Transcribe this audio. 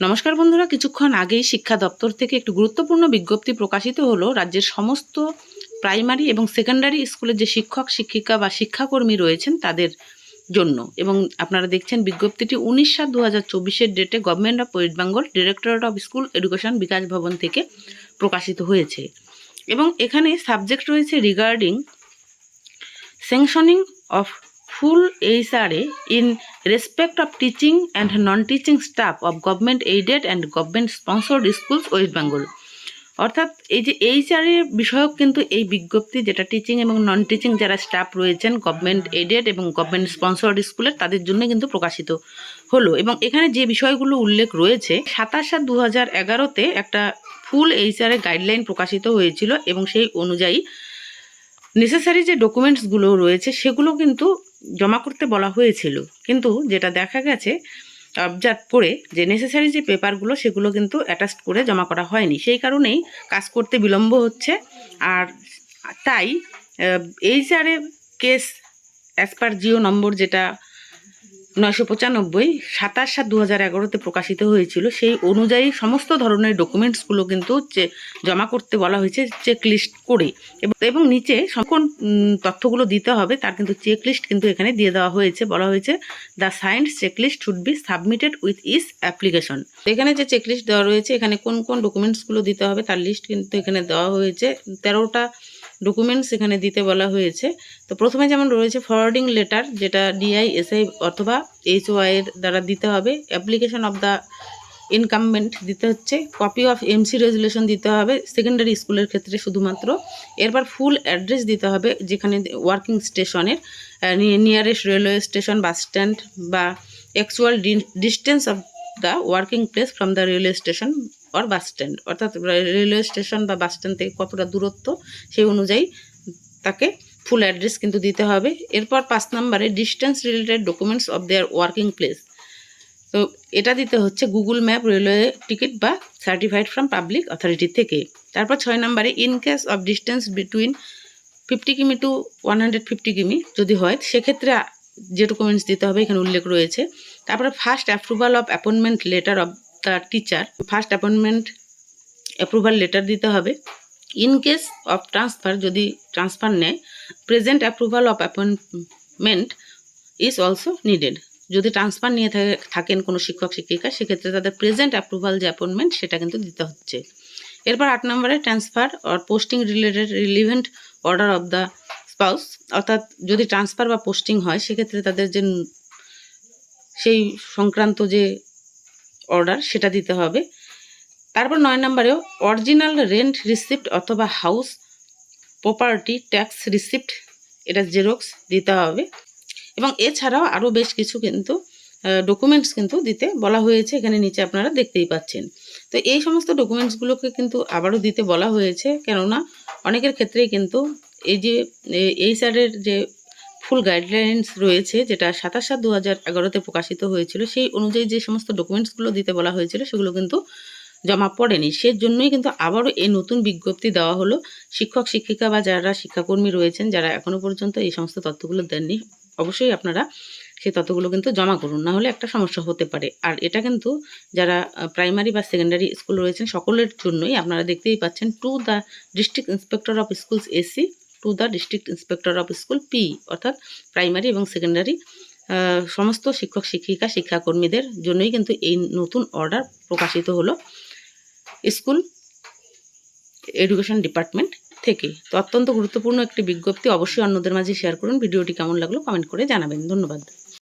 নমস্কার বন্ধুরা, কিছুক্ষণ আগেই শিক্ষা দপ্তর থেকে একটি গুরুত্বপূর্ণ বিজ্ঞপ্তি প্রকাশিত হলো। রাজ্যের সমস্ত প্রাইমারি এবং সেকেন্ডারি স্কুলের যে শিক্ষক, শিক্ষিকা বা শিক্ষাকর্মী রয়েছেন তাদের জন্য। এবং আপনারা দেখছেন বিজ্ঞপ্তিটি উনিশ সাত দু হাজার চব্বিশের ডেটে government of West Bengal directorate of school education Bikash Bhavan থেকে প্রকাশিত হয়েছে। এবং এখানে সাবজেক্ট রয়েছে regarding sanctioning of full HRA in respect of teaching and non teaching staff of government aided and government sponsored schools West Bengal অর্থাৎ এই যে HRA বিষয়ক কিন্তু এই বিজ্ঞপ্তি যেটা টিচিং এবং নন টিচিং যারা স্টাফ রয়েছেন গভর্নমেন্ট এইডেড এবং গভর্নমেন্ট স্পন্সর্ড স্কুলের তাদের জন্য কিন্তু প্রকাশিত হলো। এবং এখানে যে বিষয়গুলো উল্লেখ রয়েছে, সাতাশ সাত দু হাজার এগারোতে একটা ফুল এইচআরএ গাইডলাইন প্রকাশিত হয়েছিল এবং সেই অনুযায়ী নেসেসারি যে ডকুমেন্টসগুলো রয়েছে, সেগুলো কিন্তু জমা করতে বলা হয়েছিল। কিন্তু যেটা দেখা গেছে, অবজার্ভ করে যে নেসেসারি যে পেপারগুলো সেগুলো কিন্তু অ্যাটাচ করে জমা করা হয়নি। সেই কারণেই কাজ করতে বিলম্ব হচ্ছে। আর তাই এইচআরের case as per GO number যেটা নয়শো পঁচানব্বই সাতাশ সাত দু হাজার এগারোতে প্রকাশিত হয়েছিল। সেই অনুযায়ী সমস্ত ধরনের ডকুমেন্টসগুলো কিন্তু জমা করতে বলা হয়েছে চেক লিস্ট করে। এবং নিচে উম, তথ্যগুলো দিতে হবে তার কিন্তু চেক লিস্ট কিন্তু এখানে দিয়ে দেওয়া হয়েছে। বলা হয়েছে the science check list should be submitted with is application এখানে যে চেক লিস্ট দেওয়া রয়েছে এখানে কোন কোন ডকুমেন্টসগুলো দিতে হবে তার লিস্ট কিন্তু এখানে দেওয়া হয়েছে। তেরোটা ডকুমেন্টস এখানে দিতে বলা হয়েছে। তো প্রথমে যেমন রয়েছে ফরওয়ার্ডিং লেটার যেটা ডিআই এসআই অথবা এইচওআই এর দ্বারা দিতে হবে। অ্যাপ্লিকেশন অফ দ্য ইনকামমেন্ট দিতে হচ্ছে। কপি অফ এমসি রেজুলেশন দিতে হবে সেকেন্ডারি স্কুলের ক্ষেত্রে শুধুমাত্র। এরপর ফুল অ্যাড্রেস দিতে হবে যেখানে ওয়ার্কিং স্টেশনের nearest railway station bus stand বা actual distance of the working place from the railway station or bus stand অর্থাৎ রেলওয়ে স্টেশন বা বাস স্ট্যান্ড থেকে কতটা দূরত্ব, সেই অনুযায়ী তাকে ফুল অ্যাড্রেস কিন্তু দিতে হবে। এরপর পাঁচ নম্বরে distance related documents of their working place তো এটা দিতে হচ্ছে গুগল ম্যাপ রেলওয়ে টিকিট বা সার্টিফাইড ফ্রম পাবলিক অথরিটি থেকে। তারপর ছয় নম্বরে in case of distance between fifty কিমি টু ওয়ান হান্ড্রেড ফিফটি কিমি যদি হয়, সেক্ষেত্রে যে ডকুমেন্টস দিতে হবে, এখানে উল্লেখ রয়েছে। তারপরে first approval of appointment letter of the teacher first appointment approval letter দিতে হবে। ইন কেস অফ ট্রান্সফার যদি ট্রান্সফার নেয় present approval of appointment is also needed যদি ট্রান্সফার নিয়ে থাকে- থাকেন কোনো শিক্ষক, শিক্ষিকা, সেক্ষেত্রে তাদের প্রেজেন্ট অ্যাপ্রুভাল যে অ্যাপয়েন্টমেন্ট সেটা কিন্তু দিতে হচ্ছে। এরপর আট নম্বরে transfer or posting related relevant order of the spouse অর্থাৎ যদি ট্রান্সফার বা পোস্টিং হয়, সেক্ষেত্রে তাদের যে সেই সংক্রান্ত যে অর্ডার সেটা দিতে হবে। তারপর নয় নম্বরেও অরিজিনাল রেন্ট রিসিপ্ট অথবা হাউস প্রপার্টি ট্যাক্স রিসিপ্ট এটা জেরক্স দিতে হবে। এবং এছাড়াও আরও বেশ কিছু কিন্তু ডকুমেন্টস কিন্তু দিতে বলা হয়েছে, এখানে নিচে আপনারা দেখতেই পাচ্ছেন। তো এই সমস্ত ডকুমেন্টসগুলোকে কিন্তু আবারও দিতে বলা হয়েছে, কেননা অনেকের ক্ষেত্রেই কিন্তু এই যে এই স্যারের যে ফুল গাইডলাইন্স রয়েছে, যেটা সাতাশ সাত দু হাজার এগারোতে প্রকাশিত হয়েছিল, সেই অনুযায়ী যে সমস্ত ডকুমেন্টসগুলো দিতে বলা হয়েছিল, সেগুলো কিন্তু জমা পড়েনি। সেজন্যই কিন্তু আবারও এই নতুন বিজ্ঞপ্তি দেওয়া হলো। শিক্ষক, শিক্ষিকা বা যারা শিক্ষাকর্মী রয়েছেন, যারা এখনও পর্যন্ত এই সমস্ত তথ্যগুলো দেননি, অবশ্যই আপনারা সেই তথ্যগুলো কিন্তু জমা করুন, না হলে একটা সমস্যা হতে পারে। আর এটা কিন্তু যারা প্রাইমারি বা সেকেন্ডারি স্কুল রয়েছেন, সকলের জন্যই আপনারা দেখতেই পাচ্ছেন to the district inspector of schools SE to the district inspector of school P অর্থাৎ প্রাইমারি এবং সেকেন্ডারি সমস্ত শিক্ষক, শিক্ষিকা, শিক্ষাকর্মীদের জন্যই কিন্তু এই নতুন অর্ডার প্রকাশিত হলো স্কুল এডুকেশন ডিপার্টমেন্ট থেকে। তো অত্যন্ত গুরুত্বপূর্ণ একটি বিজ্ঞপ্তি, অবশ্যই অন্যদের মাঝে শেয়ার করুন। ভিডিওটি কেমন লাগল কমেন্ট করে জানাবেন। ধন্যবাদ।